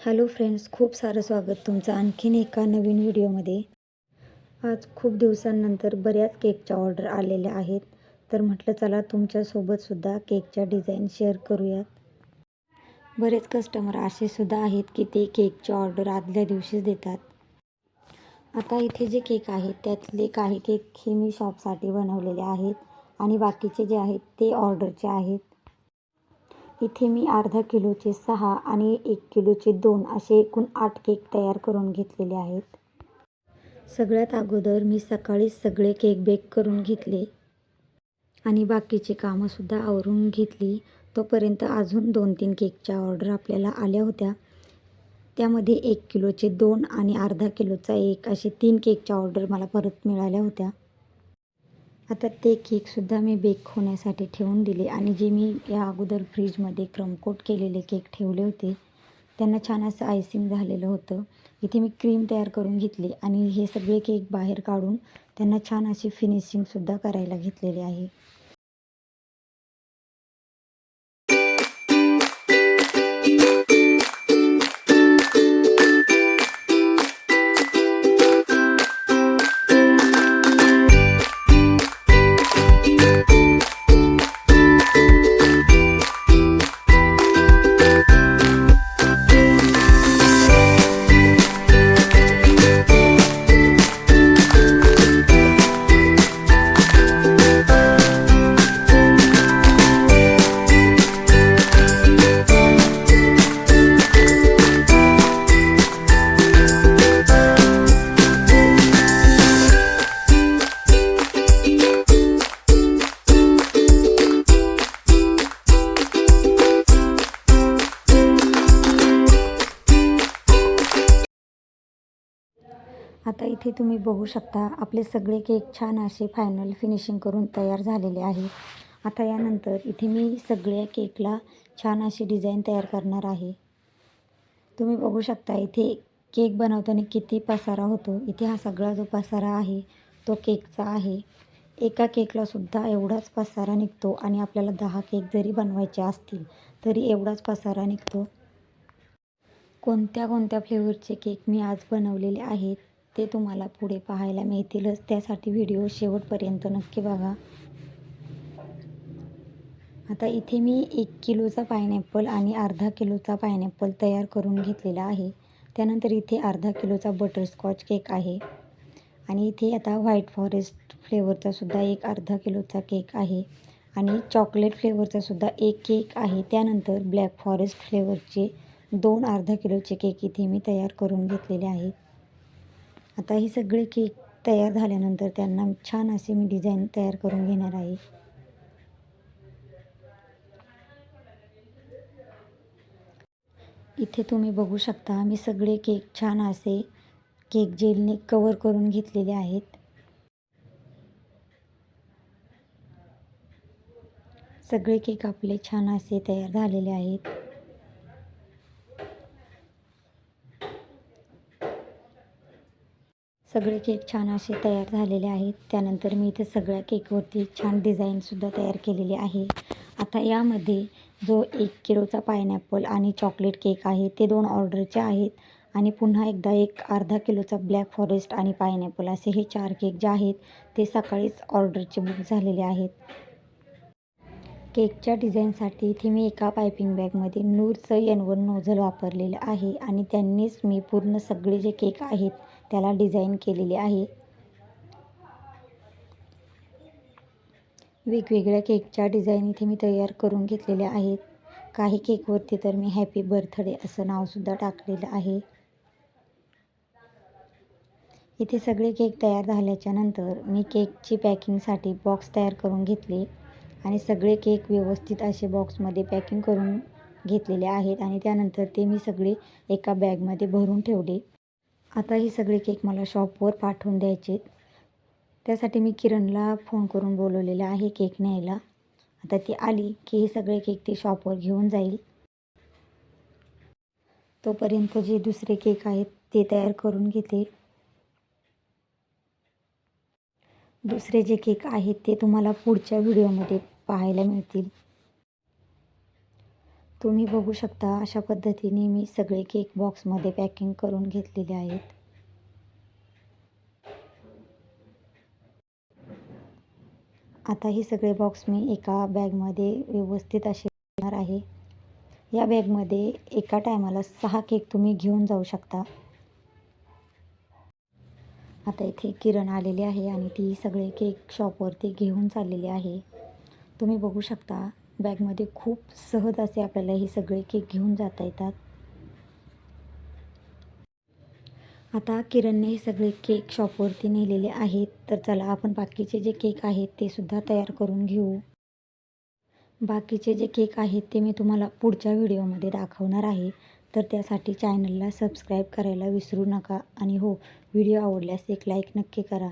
Hello friends खूप सारं स्वागत तुमचं आणखीन एका नवीन व्हिडिओमध्ये. आज खूप दिवसांनंतर बऱ्याच केकच्या ऑर्डर आलेल्या आहेत. तर म्हटलं चला तुमच्यासोबतसुद्धा केकच्या डिझाईन शेअर करूयात. बरेच कस्टमर असे सुद्धा आहेत की ते केकची ऑर्डर आदल्या दिवशीच देतात. आता इथे जे केक आहेत त्यातले काही केक हे मी शॉपसाठी बनवलेले आहेत आणि बाकीचे जे आहेत ते ऑर्डरचे आहेत. इथे मी अर्धा किलोचे सहा आणि एक किलोचे दोन असे एकूण आठ केक तयार करून घेतलेले आहेत. सगळ्यात अगोदर मी सकाळीच सगळे केक बेक करून घेतले आणि बाकीची कामंसुद्धा आवरून घेतली. तोपर्यंत अजून दोन तीन केकच्या ऑर्डर आपल्याला आल्या होत्या. त्यामध्ये एक किलोचे दोन आणि अर्धा किलोचा एक असे तीन केकच्या ऑर्डर मला परत मिळाल्या होत्या. आता ते केकसुद्धा मी बेक होण्यासाठी ठेवून दिले. आणि जे मी या अगोदर फ्रीजमध्ये क्रमकोट केलेले केक ठेवले होते त्यांना छान असं आयसिंग झालेलं होतं. इथे मी क्रीम तयार करून घेतली आणि हे सगळे केक बाहेर काढून त्यांना छान अशी फिनिशिंगसुद्धा करायला घेतलेली आहे. आता इथे तुम्ही बघू शकता आपले सगळे केक छान असे फायनल फिनिशिंग करून तयार झालेले आहे. आता यानंतर इथे मी सगळ्या केकला छान अशी डिझाईन तयार करणार आहे. तुम्ही बघू शकता इथे केक बनवताना किती पसारा होतो. इथे हा सगळा जो पसारा आहे तो केकचा आहे. एका केकला सुद्धा एवढाच पसारा निघतो आणि आपल्याला दहा केक जरी बनवायचे असतील तरी एवढाच पसारा निघतो. कोणत्या कोणत्या फ्लेवरचे केक मी आज बनवलेले आहेत ते तुम्हाला पुढे पाहायला मिळतीलच. त्यासाठी व्हिडिओ शेवटपर्यंत नक्की बघा. आता इथे मी एक किलोचा पायनॅपल आणि अर्धा किलोचा पायनॅपल तयार करून घेतलेला आहे. त्यानंतर इथे अर्धा किलोचा बटरस्कॉच केक आहे. आणि इथे आता व्हाईट फॉरेस्ट फ्लेवरचा सुद्धा एक अर्धा किलोचा केक आहे. आणि चॉकलेट फ्लेवरचा सुद्धा एक केक आहे. त्यानंतर ब्लॅक फॉरेस्ट फ्लेवरचे दोन अर्धा किलोचे केक इथे मी तयार करून घेतलेले आहेत. आता हे सगळे केक तयार झाल्यानंतर त्यांना छान असे मी डिझाईन तयार करून घेणार आहे. इथे तुम्ही बघू शकता मी सगळे केक छान असे केक जेलने कवर करून घेतलेले आहेत. सगळे केक आपले छान असे तयार झालेले आहेत. सगळे केक छान असे तयार झालेले आहेत. त्यानंतर मी इथे सगळ्या केकवरती छान डिझाईनसुद्धा तयार केलेली आहे. आता यामध्ये जो एक किलोचा पायनॅपल आणि चॉकलेट केक आहे ते दोन ऑर्डरचे आहेत. आणि पुन्हा एकदा एक अर्धा किलोचा ब्लॅक फॉरेस्ट आणि पायनॅपल असे हे चार केक जे आहेत ते सकाळीच ऑर्डरचे बुक झालेले आहेत. केकच्या डिझाईनसाठी इथे मी एका पायपिंग बॅगमध्ये नूरचं एन वन नोझल वापरलेलं आहे. आणि त्यांनीच मी पूर्ण सगळे जे केक आहेत त्याला डिझाईन केलेली आहे. वेगवेगळ्या केकच्या डिझाईन इथे मी तयार करून घेतलेल्या आहेत. काही केकवरती तर मी हॅपी बर्थडे असं नावसुद्धा टाकलेलं आहे. इथे सगळे केक तयार झाल्याच्यानंतर मी केकची पॅकिंगसाठी बॉक्स तयार करून घेतले आणि सगळे केक व्यवस्थित असे बॉक्समध्ये पॅकिंग करून घेतलेले आहेत आणि त्यानंतर ते मी सगळे एका बॅगमध्ये भरून ठेवले. आता हे सगळे केक मला शॉपवर पाठवून द्यायचे त्यासाठी मी किरणला फोन करून बोलवलेलं आहे केक न्यायला. आता ती आली की हे सगळे केक ती शॉपवर घेऊन जाईल. तोपर्यंत जे दुसरे केक आहेत ते तयार करून घेते. दुसरे जे केक आहेत ते तुम्हाला पुढच्या व्हिडिओमध्ये पाहायला मिळतील. तुम्ही बघू शकता अशा पद्धतीने मी सगळे केक बॉक्समध्ये पॅकिंग करून घेतलेले आहेत. आता हे सगळे बॉक्स मी एका बॅगमध्ये व्यवस्थित असे ठेवणार आहे. या बॅगमध्ये एका टायमाला सहा केक तुम्ही घेऊन जाऊ शकता. आता इथे किरण आलेली आहे आणि ती सगळे केक शॉपवरती घेऊन चाललेली आहे. तुम्ही बघू शकता बॅगमध्ये खूप सहज असे आपल्याला हे सगळे केक घेऊन जाता येतात. आता किरणने हे सगळे केक शॉपवरती नेलेले आहेत. तर चला आपण बाकीचे जे केक आहेत ते सुद्धा तयार करून घेऊ. बाकीचे जे केक आहेत ते मी तुम्हाला पुढच्या व्हिडिओमध्ये दाखवणार आहे. तर त्यासाठी चॅनलला सबस्क्राईब करायला विसरू नका. आणि हो व्हिडिओ आवडल्यास एक लाईक नक्की करा.